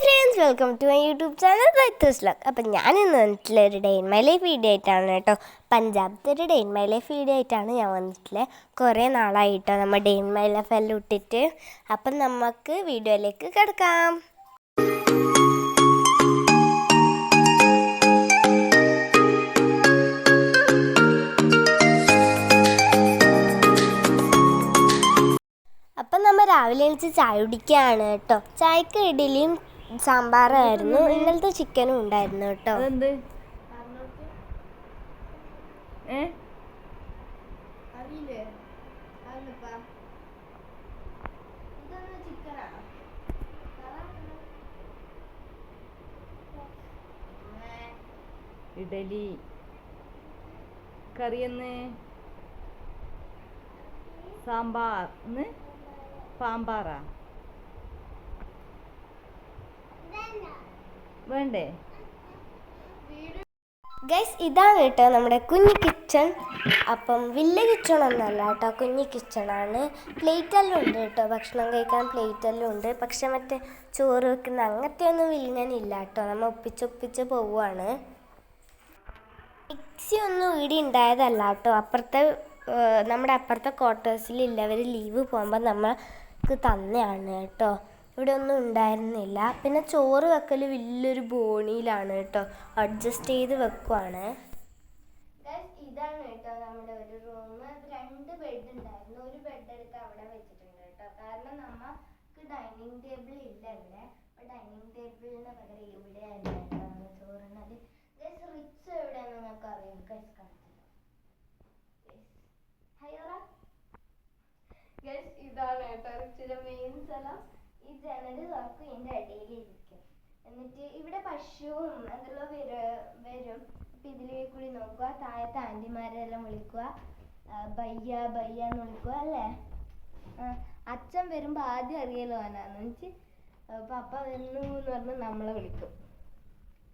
Friends welcome to my YouTube channel ബൈത്തേഴ്സ് ലക്ക് അപ്പം ഞാൻ ഇന്ന് വന്നിട്ടുള്ള ഒരു day in my life video ആയിട്ടാണ് കേട്ടോ. പഞ്ചാബത്തെ ഒരു day in my life video ആയിട്ടാണ് ഞാൻ വന്നിട്ടുള്ളത്. കുറേ നാളായിട്ടോ നമ്മൾ ഡേ ഇൻ മൈ ലൈഫ് എല്ലാം ഇട്ടിട്ട്. അപ്പം നമുക്ക് വീഡിയോയിലേക്ക് കിടക്കാം. അപ്പം നമ്മൾ രാവിലെ എണീച്ച് ചായ കുടിക്കുകയാണ് കേട്ടോ. ചായക്ക് ഇഡലിയും സാമ്പാറായിരുന്നു. ഇന്നലത്തെ ചിക്കനും ഉണ്ടായിരുന്നു കേട്ടോ. അതെന്ത്? ഏ? ഇഡലി. കറിയെന്ന് സാമ്പാർ. എന്ന് പാമ്പാറാ? വേണ്ടേ? ഗൈസ് ഇതാണ് കേട്ടോ നമ്മുടെ കുഞ്ഞു കിച്ചൺ. അപ്പം വലിയ കിച്ചൺ ഒന്നല്ല കേട്ടോ കുഞ്ഞു കിച്ചണാണ്. പ്ലേറ്റ് എല്ലാം ഉണ്ട് കേട്ടോ ഭക്ഷണം കഴിക്കാൻ പ്ലേറ്റെല്ലാം ഉണ്ട്. പക്ഷെ മറ്റേ ചോറ് വെക്കുന്ന അങ്ങനത്തെ ഒന്നും വിൽങ്ങനില്ല കേട്ടോ നമ്മൾ ഒപ്പിച്ചൊപ്പിച്ച് പോവുകയാണ്. മിക്സി ഒന്നും ഇവിടെ ഉണ്ടായതല്ല കേട്ടോ. അപ്പുറത്തെ നമ്മുടെ അപ്പുറത്തെ ക്വാർട്ടേഴ്സിൽ ഇല്ലവർ ലീവ് പോകുമ്പോൾ നമ്മൾക്ക് തന്നെയാണ് കേട്ടോ. ഇവിടെ ഒന്നും ഉണ്ടായിരുന്നില്ല. പിന്നെ ചോറ് വെക്കൽ വലിയൊരു ബോണിയിലാണ് കേട്ടോ. അഡ്ജസ്റ്റ് ചെയ്ത് വെക്കുവാണ്. ഇതാണ് കേട്ടോ നമ്മുടെ ഒരു റൂം രണ്ട് ബെഡ് ഉണ്ടായിരുന്നു. ഒരു ബെഡ് എടുത്ത് അവിടെ വെച്ചിട്ടുണ്ട് കേട്ടോ. കാരണം നമുക്ക് ഡൈനിങ് ടേബിൾ ഇല്ല ഇവിടെ. അപ്പൊ ഡൈനിങ് ടേബിളിന് പകരം ഇവിടെയായിരുന്നു കേട്ടോ ചോറുന്നത്. ഗൈസ് റിച്ച് എവിടെയാണെന്ന് നിങ്ങൾക്ക് അറിയാം ഗൈസ് കാണിച്ചത് ഹൈറ ഗൈസ് ഇതാണ് കേട്ടോ റിച്ചിന്റെ മെയിൻ സ്ഥലം. ഈ ജനൽ തുറക്കും ഇതിന്റെ ഇടയിലിരിക്കും. എന്നിട്ട് ഇവിടെ പശുവും എന്നുള്ള വര വരും. അപ്പൊ ഇതിലേ കൂടി നോക്കുക. താഴത്തെ ആന്റിമാരെല്ലാം വിളിക്കുക. ബയ്യ ബയ്യ എന്ന് വിളിക്കുക അല്ലേ? അച്ഛൻ വരുമ്പോ ആദ്യം അറിയലോ ആനാന്ന് വെച്ച് പപ്പ വരുന്നു എന്ന് പറഞ്ഞ് നമ്മളെ വിളിക്കും.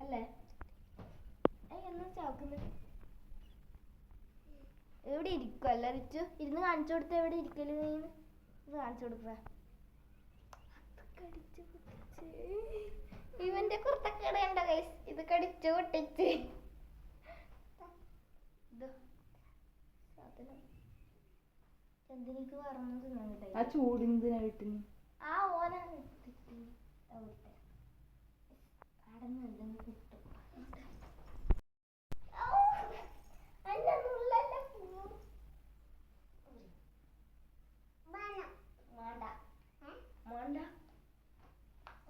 അല്ലേ? എവിടെ ഇരിക്കും അല്ല റിച്ചു ഇരുന്ന് കാണിച്ചു കൊടുത്ത എവിടെ ഇരിക്കൽ നീ? കാണിച്ചു കൊടുക്കുക കടിച്ചു പൊട്ടിച്ച്. ഇവന്റെ കുർത്തക്കേട് കണ്ട ഗൈസ് ഇത് കടിച്ചു പൊട്ടിച്ച്. പറഞ്ഞു തിന്നാൻ ആ ചൂടിന്തിനാ ആ ഓന എടുത്തിട്ട് അവിടെ കിട്ടും ഔ, അന്റെ നുള്ളെല്ലാം പോവും. വേണ്ട. വേണ്ട.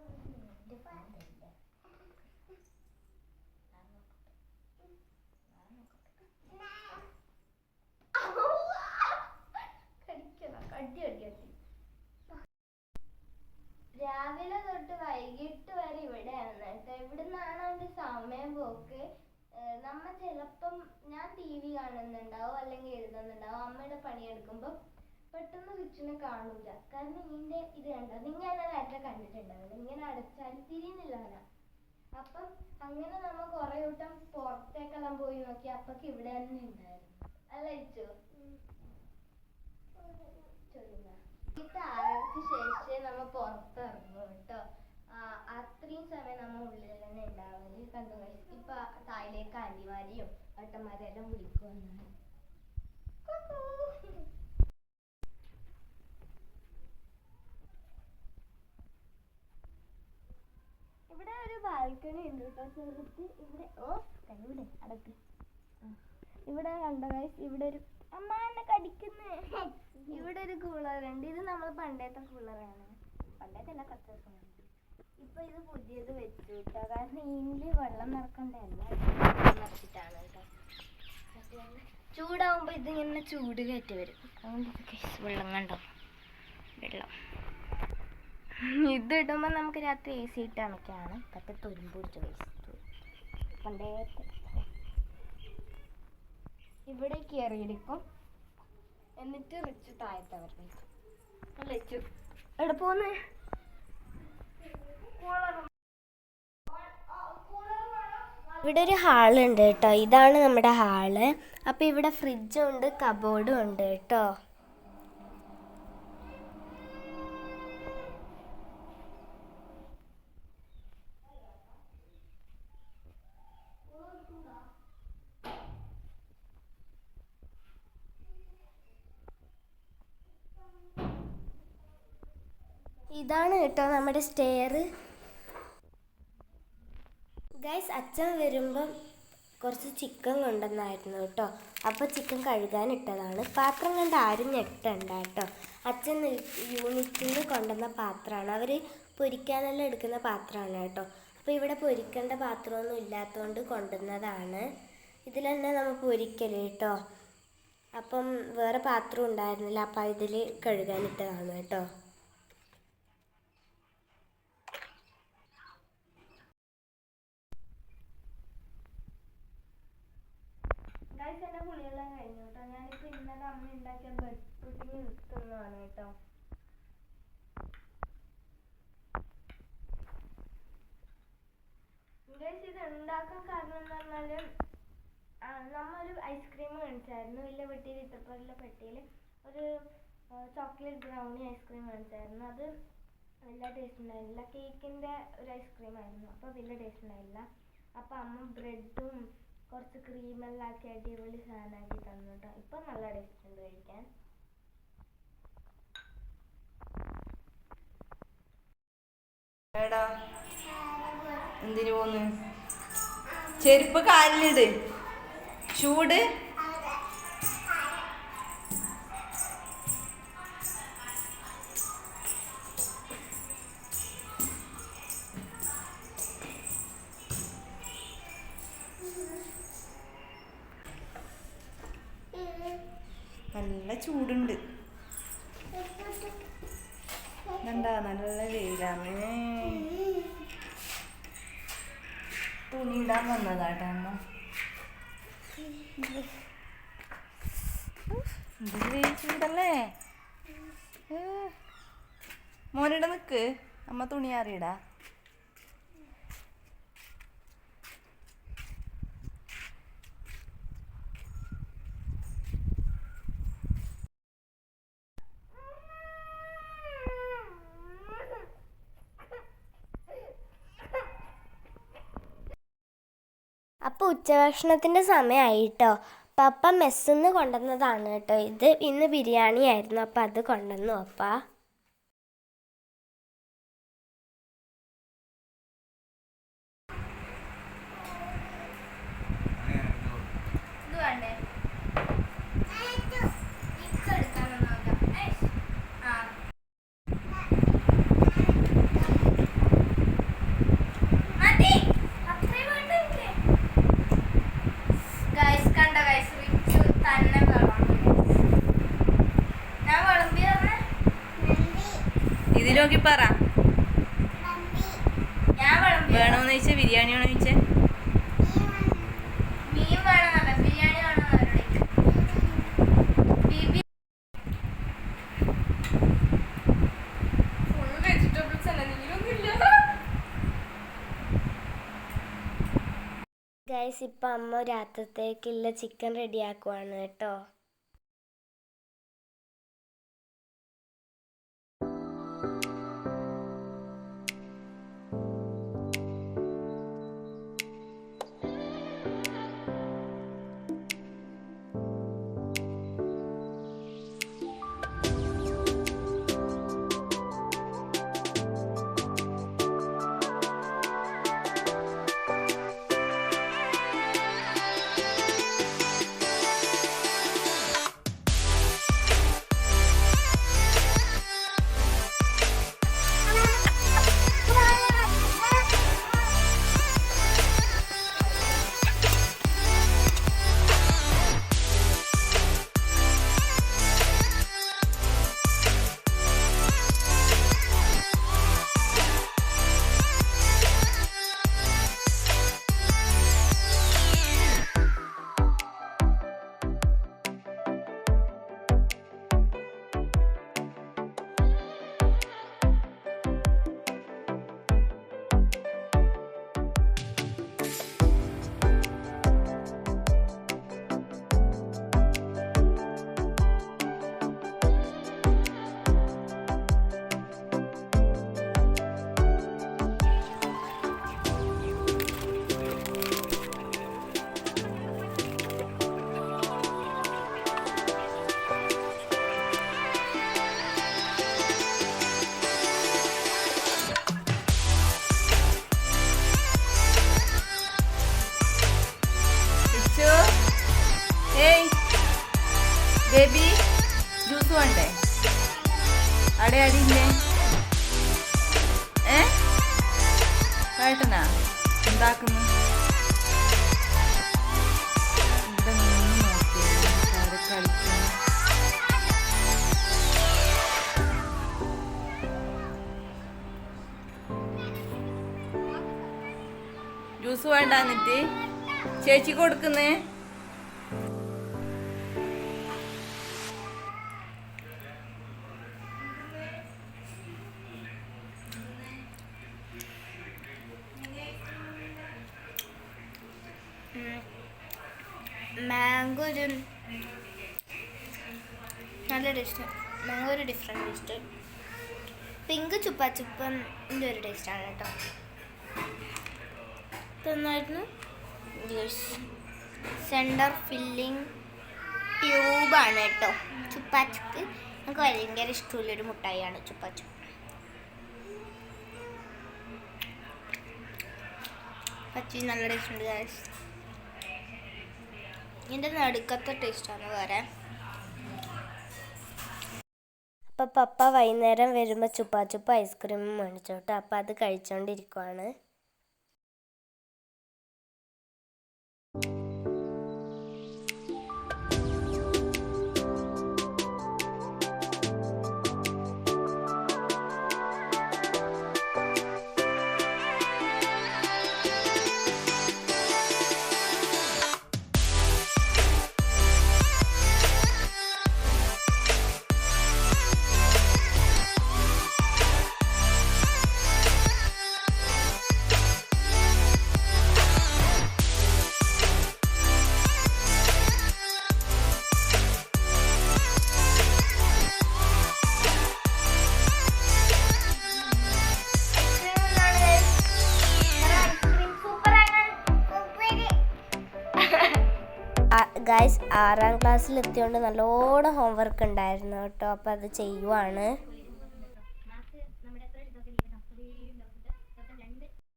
എന്റെ ഫാനില്ല. കടിക്കണം കടി അടിക്കട്ടി രാവിലെ തൊട്ട് വൈകിട്ട് വരെ ഇവിടെയാണ് കേട്ടോ ഇവിടുന്നാണ് അവന്റെ സമയം പോക്ക് ഏഹ് നമ്മ ചിലപ്പം ഞാൻ ടി വി കാണുന്നുണ്ടാവും അല്ലെങ്കിൽ എഴുതുന്നുണ്ടാവും. അമ്മയുടെ പണിയെടുക്കുമ്പോൾ പെട്ടെന്ന് കൊച്ചിനെ കാണൂല. കാരണം ഇതിന്റെ ഇത് കണ്ടോ? നിങ്ങൾ എന്നെ നേരത്തെ കണ്ടിട്ടുണ്ടാവില്ല ഇങ്ങനെ അടച്ചാൽ തിരിയുന്നില്ല അവന. അപ്പം അങ്ങനെ നമ്മ കൊറേ വട്ടം പുറത്തേക്കെല്ലാം പോയി നോക്കി അപ്പൊക്ക് ഇവിടെ തന്നെ ഉണ്ടായിരുന്നു. അല്ല ഇച്ചോ? ഈ ഇത് ആൾക്ക് ശേഷം നമ്മ പുറത്തിറങ്ങും കേട്ടോ. അത്രയും സമയം നമ്മ ഉള്ളിൽ തന്നെ ഉണ്ടാവൽ കണ്ടു. ഇപ്പൊ തായിലേക്ക് ആന്റിമാരെയും ഏട്ടന്മാരെല്ലാം വിളിക്കുമെന്നാണ് ഇവിടെ ഒരു ബാൽക്കണി ഉണ്ട് കേട്ടോ ചെറുത്ത് ഇവിടെ ഓ കൈവിടെ അടക്ക്. ഇവിടെ കണ്ടോ ഗൈസ് ഇവിടെ ഒരു അമ്മ എന്നെ കടിക്കുന്നേ. ഇവിടെ ഒരു കൂളർ ഉണ്ട്. ഇത് നമ്മൾ പണ്ടത്തെ കൂളറാണ് പണ്ടത്തെ അല്ല കുറച്ച് ദിവസം. ഇപ്പൊ ഇത് പുതിയത് വെച്ചു കേട്ടോ കാരണം ഇതിൽ വെള്ളം നിറക്കണ്ടല്ല നിറച്ചിട്ടാണ് കേട്ടോ. ചൂടാവുമ്പോ ഇത് ഇങ്ങനെ ചൂട് കയറ്റി വരും. അതുകൊണ്ട് വെള്ളം കണ്ടോ? വെള്ളം. ഇത് ഇടുമ്പോൾ നമുക്ക് രാത്രി എ സി ഇട്ട് അണക്കാണ്. പക്ഷെ തുരുമ്പ് പിടിച്ച വേസ്റ്റ് പണ്ടേത്തെ ഇവിടെ കയറിയിരിക്കും എന്നിട്ട് റിച്ച് താഴത്തെ വരണം റിച്ചു എവിടെ പോന്ന് ഇവിടെ ഒരു ഹാളുണ്ട് കേട്ടോ. ഇതാണ് നമ്മുടെ ഹാൾ. അപ്പോൾ ഇവിടെ ഫ്രിഡ്ജും ഉണ്ട് കബോർഡും ഉണ്ട് കേട്ടോ. ഇതാണ് കേട്ടോ നമ്മുടെ സ്റ്റെയർ ഗൈസ് അച്ഛൻ വരുമ്പം കുറച്ച് ചിക്കൻ കൊണ്ടുവന്നായിരുന്നു കേട്ടോ. അപ്പോൾ ചിക്കൻ കഴുകാനിട്ടതാണ് പാത്രം കണ്ട് ആരും ഞെട്ടണ്ട കേട്ടോ. അച്ഛൻ യൂണിറ്റിൽ കൊണ്ടുവന്ന പാത്രമാണ്. അവർ പൊരിക്കാനെല്ലാം എടുക്കുന്ന പാത്രമാണ് കേട്ടോ. അപ്പോൾ ഇവിടെ പൊരിക്കേണ്ട പാത്രമൊന്നും ഇല്ലാത്തതുകൊണ്ട് കൊണ്ടുവന്നതാണ്. ഇതിൽ തന്നെ നമുക്ക് പൊരിക്കൽ കേട്ടോ. അപ്പം വേറെ പാത്രം ഉണ്ടായിരുന്നില്ല. അപ്പം ഇതിൽ കഴുകാനിട്ടതാണ് കേട്ടോ ഗൈസ് എന്റെ കുളിയെല്ലാം കഴിഞ്ഞു കേട്ടോ ഞാനിപ്പോൾ ഇന്നലെ അമ്മ ഉണ്ടാക്കിയ ബെഡ് പുഡിങ് നിൽക്കുന്നതാണ് കേട്ടോ ഗൈസ് ഇത് ഉണ്ടാക്കാൻ കാരണം എന്ന് പറഞ്ഞാൽ നമ്മളൊരു ഐസ്ക്രീം മേടിച്ചായിരുന്നു. വലിയ പെട്ടിയിൽ ഇത്രപ്പുറമുള്ള പെട്ടിയിൽ ഒരു ചോക്ലേറ്റ് ബ്രൗണി ഐസ്ക്രീം മേടിച്ചായിരുന്നു. അത് വലിയ ടേസ്റ്റ് ഉണ്ടായിരുന്നില്ല കേക്കിന്റെ ഒരു ഐസ്ക്രീം ആയിരുന്നു. അപ്പോൾ വലിയ ടേസ്റ്റ് ഉണ്ടായില്ല. അപ്പോൾ അമ്മ ബ്രെഡും കുറച്ച് ക്രീമെല്ലാം ആക്കി അടിപൊളി സാധനമാക്കി തന്നു കേട്ടോ. ഇപ്പം നല്ല ടേസ്റ്റ് ഉണ്ട് കഴിക്കാൻ. എടാ എന്തിനു പോന്ന്? ചെരുപ്പ് കാലിലിട്. ചൂട്. ചൂടല്ലേ. മോനിടെ നിക്ക്. അമ്മ തുണി ഉച്ചഭക്ഷണത്തിന്റെ സമയമായി കേട്ടോ പപ്പ മെസ്സിൽ നിന്ന് കൊണ്ടുവന്നതാണ് കേട്ടോ ഇത്. ഇന്ന് ബിരിയാണി ആയിരുന്നു അപ്പം അത് കൊണ്ടുവന്നു പപ്പ നോക്കി പറ. വേണോന്ന് ചോദിച്ചാ? ബിരിയാണി വേണോ. ചോദിച്ചേ. ഇപ്പൊ അമ്മ രാത്രത്തേക്കുള്ള ചിക്കൻ റെഡിയാക്കുവാണ് കേട്ടോ. ജ്യൂസ് വേണ്ട എന്നിട്ട്? ചേച്ചി കൊടുക്കുന്നേ? മാംഗോ ഒരു നല്ല ടേസ്റ്റ് മാംഗോ ഒരു ഡിഫറെന്റ് ടേസ്റ്റ് പിങ്ക് ചുപ്പാച്ചുപ്പന്റെ ഒരു ടേസ്റ്റാണ് കേട്ടോ. തന്നായിരുന്നു സെന്റർ ഫില്ലിങ് ട്യൂബാണ് കേട്ടോ. ചുപ്പാച്ചുക്ക്. നമുക്ക് ഭയങ്കര ഇഷ്ടമുള്ളൊരു മുട്ടായിയാണ് ചുപ്പാച്ചു പച്ചി നല്ല ടേസ്റ്റ് ഉണ്ട് ഇതിന്റെ നടുക്കത്തെ ടേസ്റ്റാണ് വേറെ. അപ്പം പപ്പ വൈകുന്നേരം വരുമ്പോൾ ചുപ്പാ ചുപ്പ ഐസ്ക്രീം മേടിച്ചോട്ടെ. അപ്പം അത് കഴിച്ചോണ്ടിരിക്കുവാണ്. ആറാം ക്ലാസ്സിൽ എത്തിയോണ്ട് നല്ലോണം ഹോംവർക്ക് ഉണ്ടായിരുന്നു കേട്ടോ. അപ്പം അത് ചെയ്യുവാണ്.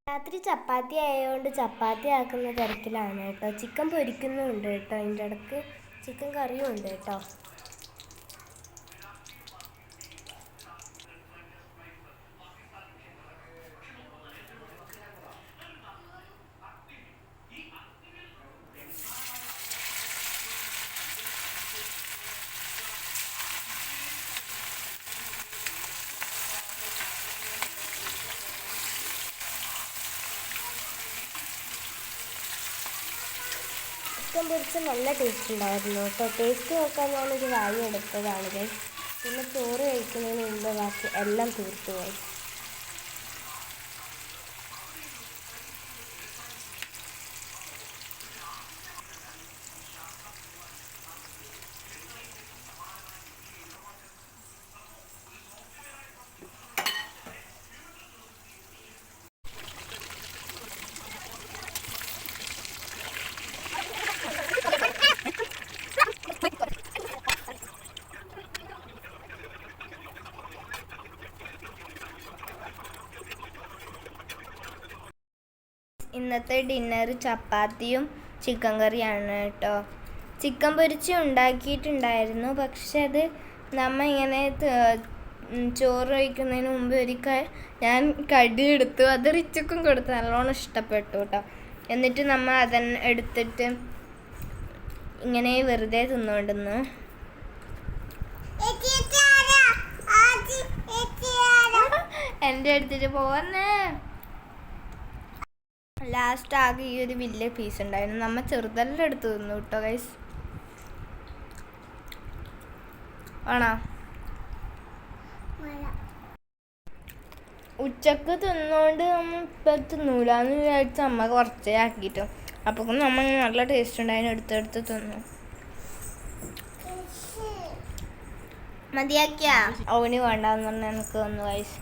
രാത്രി ചപ്പാത്തി ആയതുകൊണ്ട് ചപ്പാത്തി ആക്കുന്ന തിരക്കിലാണ് കേട്ടോ. ചിക്കൻ പൊരിക്കുന്നുണ്ട് കേട്ടോ. അതിന്റെ ഇടയ്ക്ക് ചിക്കൻ കറിയും ഉണ്ട് കേട്ടോ. ചിക്കൻ നല്ല ടേസ്റ്റ് ഉണ്ടായിരുന്നു കേട്ടോ ടേസ്റ്റ് നോക്കാൻ ഞാനൊരു വായി എടുത്തതാണ്. പിന്നെ ചോറ് കഴിക്കുന്നതിന് മുമ്പ് ബാക്കി എല്ലാം തീർത്തു പോയി ഇന്നത്തെ ഡിന്നർ ചപ്പാത്തിയും ചിക്കൻ കറിയാണ് കേട്ടോ. ചിക്കൻ പൊരിച്ച് ഉണ്ടാക്കിയിട്ടുണ്ടായിരുന്നു. പക്ഷെ അത് നമ്മ ഇങ്ങനെ ചോറ് കഴിക്കുന്നതിന് മുമ്പ് ഒരിക്കൽ ഞാൻ കടി എടുത്തു. അത് റിച്ചക്കും കൊടുത്തു. നല്ലോണം ഇഷ്ടപ്പെട്ടു കേട്ടോ എന്നിട്ട് നമ്മൾ അതന്നെ എടുത്തിട്ട് ഇങ്ങനെ വെറുതെ തിന്നുകൊണ്ടിരുന്നു എന്റെ അടുത്തിട്ട് പോന്നേ ലാസ്റ്റ് ആകെ ഈ ഒരു വലിയ പീസ് ഉണ്ടായിരുന്നു. നമ്മൾ ചെറുതെല്ലാം എടുത്ത് തിന്നു കേട്ടോ ഗൈസ് ആണോ? ഉച്ചയ്ക്ക് തിന്നോണ്ട് നമ്മൾ ഇപ്പം തിന്നൂലെന്ന് വിചാരിച്ച് അമ്മ കുറച്ചേ ആക്കിയിട്ടു അപ്പോൾ നമ്മൾ നല്ല ടേസ്റ്റ് ഉണ്ടായിരുന്നു എടുത്തെടുത്ത് തിന്നു. മതിയാക്കിയാ? അവന് വേണ്ടെന്ന് പറഞ്ഞാൽ എനിക്ക് തന്നു ഗൈസ്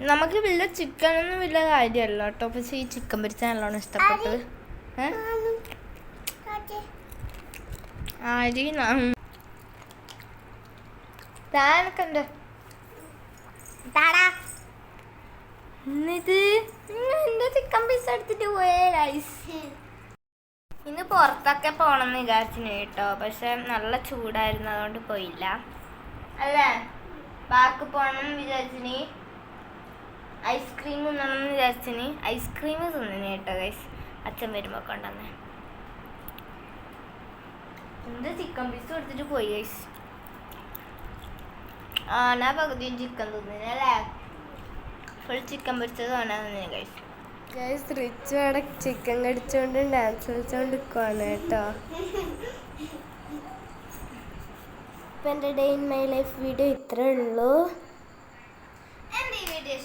നമുക്ക് വലിയ ചിക്കൻ ഒന്നും വലിയ കാര്യമല്ല കേട്ടോ. പക്ഷെ ഈ ചിക്കൻ പൊരിച്ച നല്ലോണം ഇഷ്ടപ്പെട്ടത്. എന്റെ ചിക്കൻ പീസ് എടുത്തിട്ട് പോയേ ഗൈസ് ഇന്ന് പുറത്തൊക്കെ പോകണം എന്ന് വിചാരിച്ചിന് കേട്ടോ. പക്ഷെ നല്ല ചൂടായിരുന്നു അതുകൊണ്ട് പോയില്ല. അല്ലേ? പാർക്ക് പോകണം വിചാരിച്ചിനി. ഐസ്ക്രീം തിന്നണമെന്ന് വിചാരിച്ചിന്. ഐസ്ക്രീം തിന്നിന് കേട്ടോ ഗൈസ് അച്ഛൻ വരുമ്പോ കൊണ്ടന്ന് എന്ത് ചിക്കൻ പീസ് കൊടുത്തിട്ട് പോയി ഗൈസ് ആ ഞാൻ പകുതിയും ചിക്കൻ തിന്നിനല്ലേ ഫുൾ ചിക്കൻ പൊരിച്ചത് തിന്നിന് ഗൈസ് ഗൈസ് റിച്ച് അവിടെ ചിക്കൻ കടിച്ചോണ്ട് ഡാൻസ് കളിച്ചോണ്ട് നിൽക്കുവാണ് കേട്ടോ. ഇപ്പം എന്റെ day in my life video ഇത്രേ ഉള്ളൂ.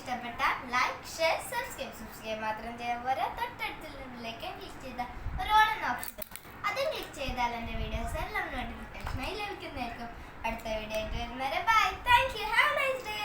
ഇഷ്ടപ്പെട്ട ലൈക്ക് ഷെയർ സബ്സ്ക്രൈബ് സബ്സ്ക്രൈബ് മാത്രം ചെയ്യാൻ പോലെ തൊട്ടടുത്തുള്ളതിലേക്ക് ക്ലിക്ക് ചെയ്ത ഒരു ഓൺ ഓപ്ഷൻ അതും ക്ലിക്ക് ചെയ്താൽ എന്റെ വീഡിയോസ് എല്ലാം നോട്ടിഫിക്കേഷനായി ലഭിക്കുന്നതായിരിക്കും. അടുത്ത വീഡിയോ ആയിട്ട് വരുന്നവരെ bye thank you have nice day